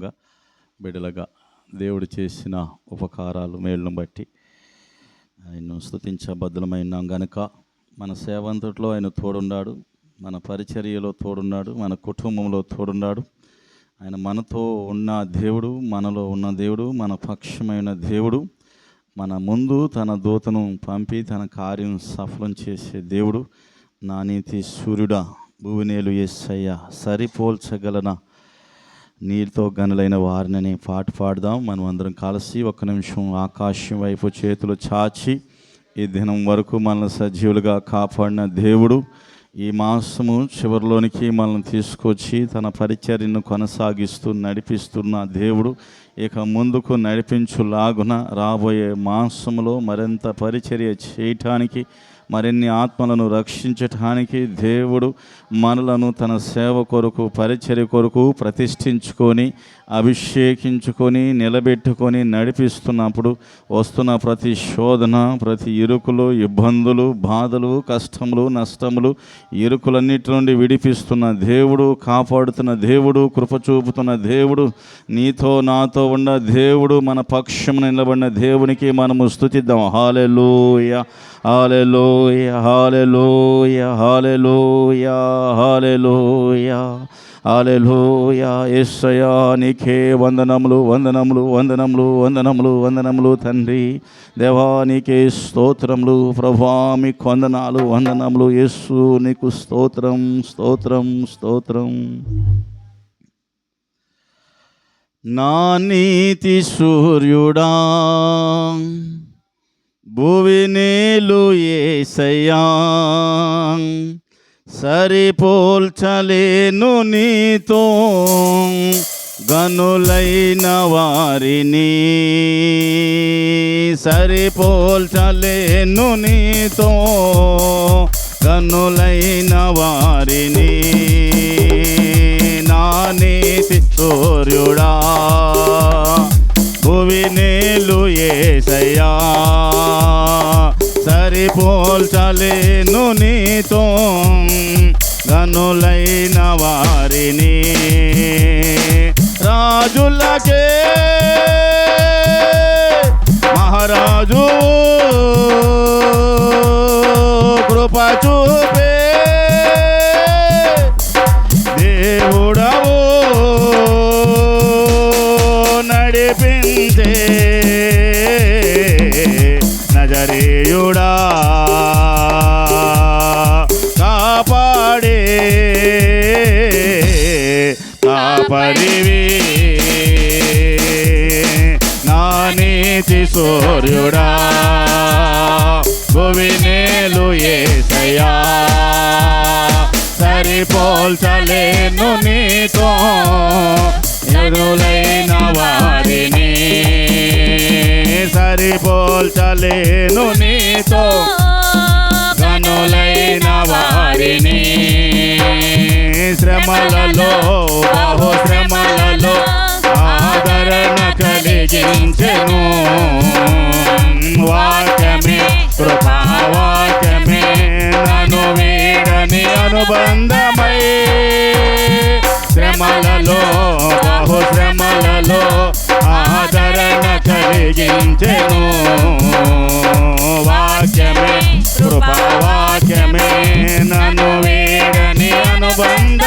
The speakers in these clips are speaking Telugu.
సంఘంగా బిడలగా దేవుడు చేసిన ఉపకారాలు మేళ్ళను బట్టి ఆయన్ను స్థుతించబద్ధమైనాం గనుక మన సేవంతట్లో ఆయన తోడున్నాడు మన పరిచర్యలో తోడున్నాడు మన కుటుంబంలో తోడున్నాడు. ఆయన మనతో ఉన్న దేవుడు మనలో ఉన్న దేవుడు మన పక్షమైన దేవుడు మన ముందు తన దూతను పంపి తన కార్యం సఫలం చేసే దేవుడు నా నీతి సూర్యుడా భువనేలు ఎస్సయ్య సరిపోల్చగలనా? నీటితో గనులైన వారిని పాట పాడదాం. మనం అందరం కలిసి ఒక నిమిషం ఆకాశం వైపు చేతులు చాచి ఈ దినం వరకు మనల్ని సజీవులుగా కాపాడిన దేవుడు ఈ మాసము చివరిలోనికి మనల్ని తీసుకొచ్చి తన పరిచర్యను కొనసాగిస్తూ నడిపిస్తున్న దేవుడు. ఇక ముందుకు నడిపించులాగున రాబోయే మాసములో మరింత పరిచర్య చేయటానికి మరిన్ని ఆత్మలను రక్షించటానికి దేవుడు మనలను తన సేవ కొరకు పరిచర్య కొరకు ప్రతిష్ఠించుకొని అభిషేకించుకొని నిలబెట్టుకొని నడిపిస్తున్నప్పుడు వస్తున్న ప్రతి శోధన ప్రతి ఇరుకులు ఇబ్బందులు బాధలు కష్టములు నష్టములు ఇరుకులన్నిటి నుండి విడిపిస్తున్న దేవుడు కాపాడుతున్న దేవుడు కృప చూపుతున్న దేవుడు నీతో నాతో ఉన్న దేవుడు మన పక్షమున నిలబడిన దేవునికి మనము స్థుతిద్దాం hallelujah. Hallelujah, hallelujah, hallelujah, hallelujah. Hallelujah ఏసయా నీకే వందనములు వందనములు వందనములు వందనములు వందనములు తండ్రి. దేవా నీకే స్తోత్రములు. ప్రభా మీకు వందనాలు వందనములు. యేసు నీకు స్తోత్రం స్తోత్రం స్తోత్రం. నా నీతి సూర్యుడా భువి నీలు ఏసయ్యా. సరిపోల్చలేను నీతో. గనులైన వారిని సరిపోల్చలేను నీతో. గనులైన వారిని నా నీతి సూర్యుడా. సరిపోల్చలేను నీతో గనులైన వారిని. రాజులకే మహారాజు కృప చూపే దేవుడవు నడిపించే నజరేయుడా. సూర్యుడా. భువి నేలు ఏసయ్యా. సరిపోల్చలేను నీతో. ఎరులైన వారిని. సరిపోల్చలేను నీతో. కనులైన వారిని. శ్రమలలో బహు శ్రమలలో కలిగించెను వాక్యమే కృపావాక్యమే నన్ను వీడని అనుబంధమై. శ్రమలలో బహు శ్రమలలో ఆదరణ కలిగించెను. వాక్యమే కృపావాక్యమే నన్ను వీడని అనుబంధ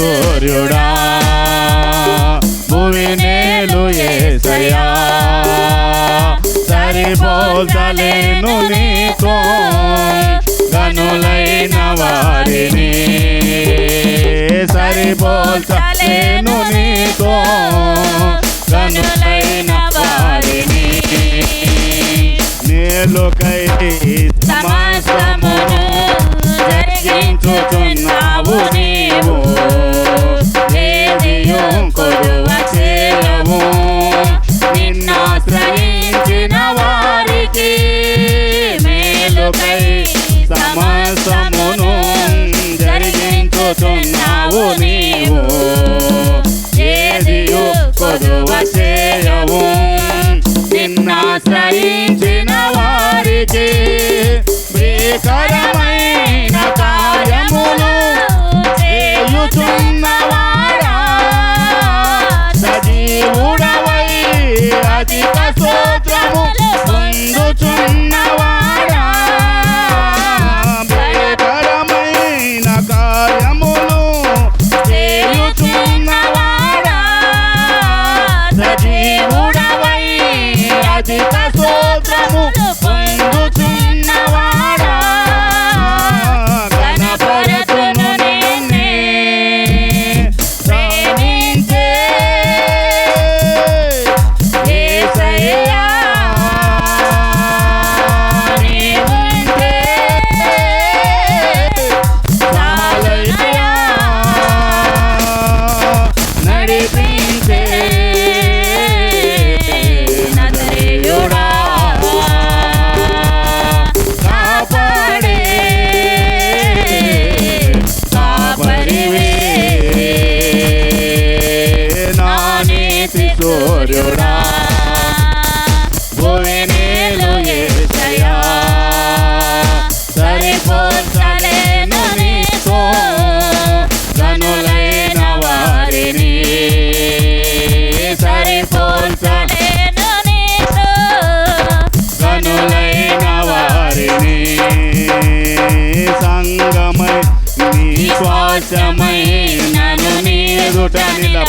సూర్యుడా. భూమి నేలు ఏసయా సరి సరిపోల్చలేను నీతో గనులైన వారిని. సరిపోల్చలేను నీతో గనులైన వారిని. మేలుకై సమస్తమును జరిగించుచున్నావు చేసిన వారికి భీకరమైన కార్యములు చేయుచున్నవాడా సజీవుడవై అధిక స్తోత్రము పొందుచున్నవాడా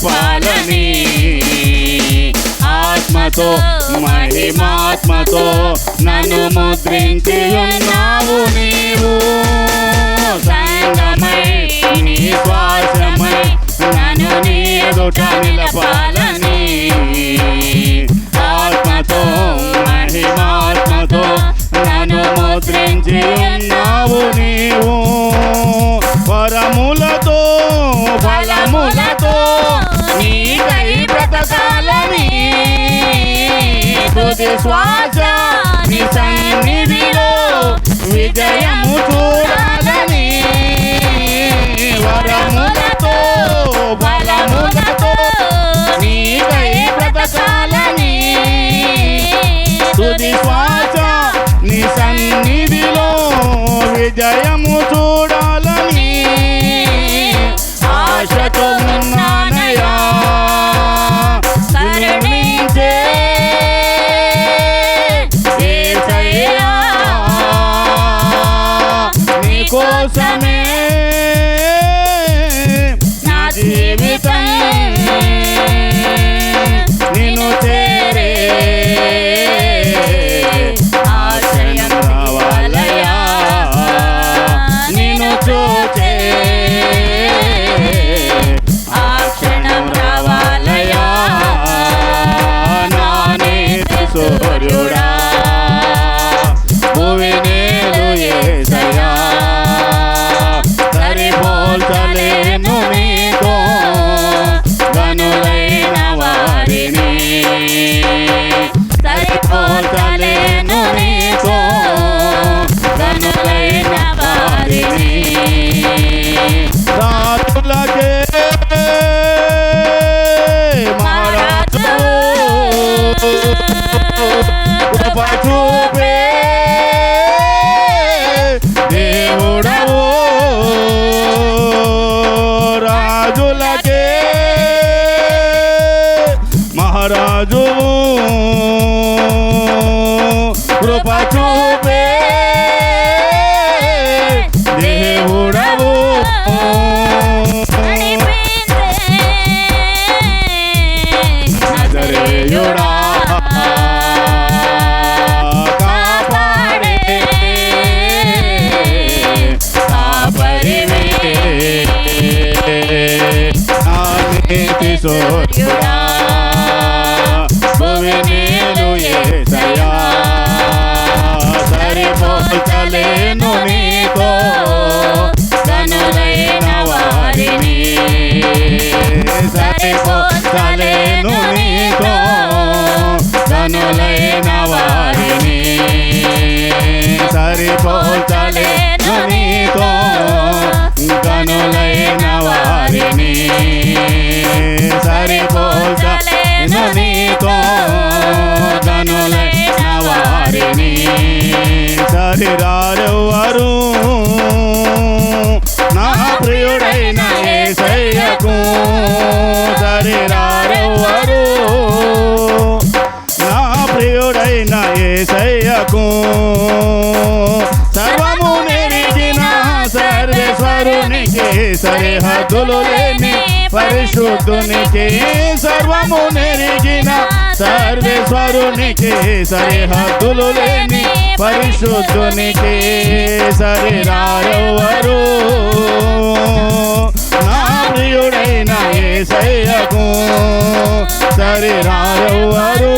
నిలపాలని ఆత్మతో మహిమాత్మతో నన్ను ముద్రించి ఉన్నావు నీవు. సంగమై నీ నన్ను నీదుట నిలపాలని. ఆత్మతో మహిమాత్మతో నన్ను ముద్రించి ఉన్నావు నీవు. వరములతో ఫలములతో నీకై బ్రతకాలని తుది శ్వాస నీ సన్నిధిలో విజయము చూడాలని వరములతో బలములతో నీకై బ్రతకాలని తుది శ్వాస నీ సన్నిధిలో విజయము చూడాలని ఆశతో ఉన్నాను. సరిరారెవ్వరు నా ప్రియుడైన ఏసయ్యకు సరిరారెవ్వరు నా ప్రియుడైన ఏసయ్యకు సర్వము నెరిగిన సర్వేశ్వరునికి సరిహద్దులు లేని పరిశుద్ధునికి సర్వము నెరిగిన సర్వేశ్వరునికి సరిహద్దులు లేని పరిశుద్ధునికి సరిరారెవ్వరు నా ప్రియుడైన ఏసయ్యకు సరిరారెవ్వరు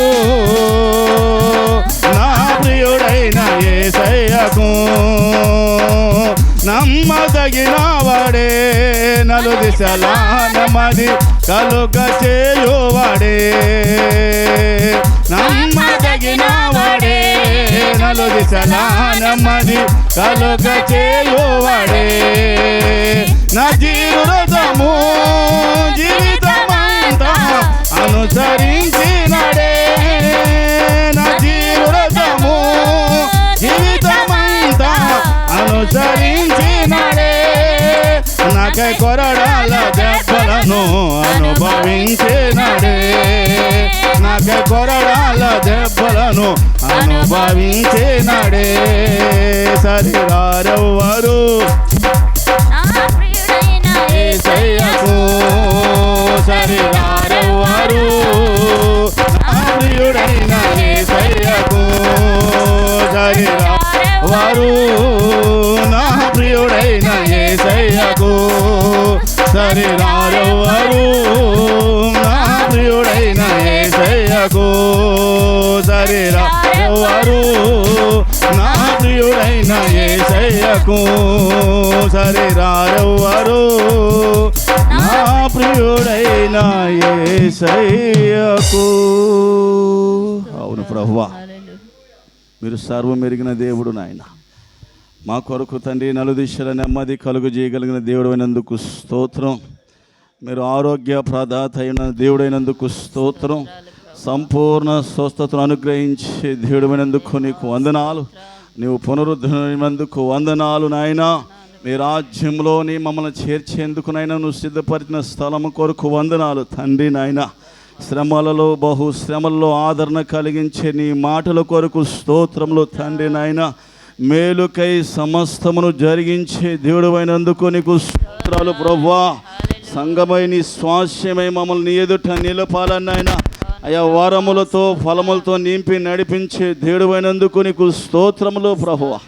నా ప్రియుడైన ఏసయ్యకు నమ్మదగిన వాడే నలు దిశలా నెమ్మది కలుగ చేయువాడే. నమ్మదగిన వాడే నలు దిశలా నెమ్మది కలుగ చేయువాడే. నా జీవితము జీవితమంతా అనుసరించినడే. నా జీవితము జీవితమంతా అనుసరి నాకై కొరడాల దెబ్బలను అనుభవించినడే నాకై కొరడాల దెబ్బలను అనుభవించినడే సరిరారెవ్వరు ఏసయ్యకు సరిరారెవ్వరు నా ప్రియుడైన ఏసయ్యకు సరిరారెవ్వరు నా ఏసయ్యకు సరిరారెవ్వరు నా ప్రియుడైన ఏసయ్యకు. అవును ప్రభువా. మీరు సర్వం ఎరిగిన దేవుడు నాయన. మా కొరకు తండ్రి నలుదిశల నెమ్మది కలుగు చేయగలిగిన దేవుడైనందుకు స్తోత్రం. మీరు ఆరోగ్య ప్రదాత అయిన దేవుడైనందుకు స్తోత్రం. సంపూర్ణ స్వస్థతను అనుగ్రహించే దేవుడైనందుకు నీకు వందనాలు. నీవు పునరుద్ధరణకు వందనాలు నాయనా. మీ రాజ్యంలోని మమ్మల్ని చేర్చేందుకునైనా నువ్వు సిద్ధపరిచిన స్థలము కొరకు వందనాలు తండ్రి నాయన. శ్రమలలో బహు శ్రమల్లో ఆదరణ కలిగించే నీ మాటల కొరకు స్తోత్రములు తండ్రి నాయన. మేలుకై సమస్తమును జరిగించే దేవుడైనందుకు నీకు స్తోత్రాలు ప్రవ్వా సంగమై నీ స్వాస్యమై మమ్మల్ని ఎదుట నిలపాలన్నాయన అయా వారములతో ఫలములతో నింపి నడిపించే దేవుడైనందుకు నీకు స్తోత్రములు ప్రభువా.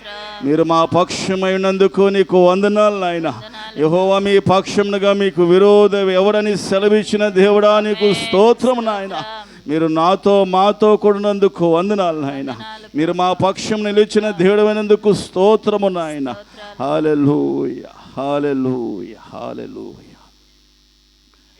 మీరు మా పక్షమైనందుకు నీకు వందనాలు నాయన. యహోవా మీ పక్షమునుగా మీకు విరోధ ఎవడని సెలవిచ్చిన దేవుడా నీకు స్తోత్రము నాయన. మీరు నాతో మాతో కూడినందుకు వందనాలు నాయన. మీరు మా పక్షం నిలిచిన దేవుడైనందుకు స్తోత్రము నాయన. Hallelujah hallelujah hallelujah